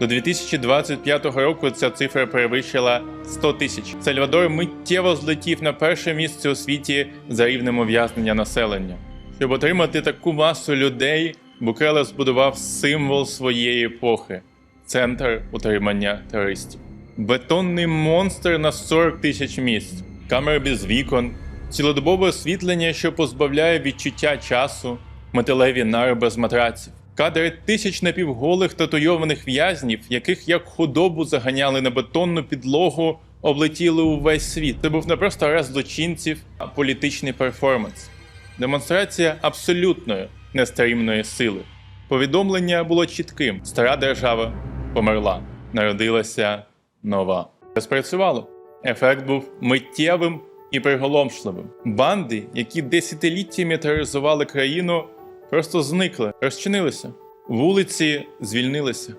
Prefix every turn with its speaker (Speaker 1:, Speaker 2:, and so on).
Speaker 1: До 2025 року ця цифра перевищила 100 тисяч. Сальвадор миттєво злетів на перше місце у світі за рівнем ув'язнення населення. Щоб отримати таку масу людей, Букеле збудував символ своєї епохи центр утримання терористів. Бетонний монстр на 40 тисяч місць, камери без вікон, цілодобове освітлення, що позбавляє відчуття часу, металеві нари без матраців, кадри тисяч напівголих татуйованих в'язнів, яких як худобу заганяли на бетонну підлогу, облетіли увесь світ. Це був не просто арест злочинців, а політичний перформанс. Демонстрація абсолютної нестримної сили. Повідомлення було чітким: стара держава померла, народилася нова. Це спрацювало. Ефект був миттєвим і приголомшливим. Банди, які десятиліттями тероризували країну, просто зникли, розчинилися. Вулиці звільнилися.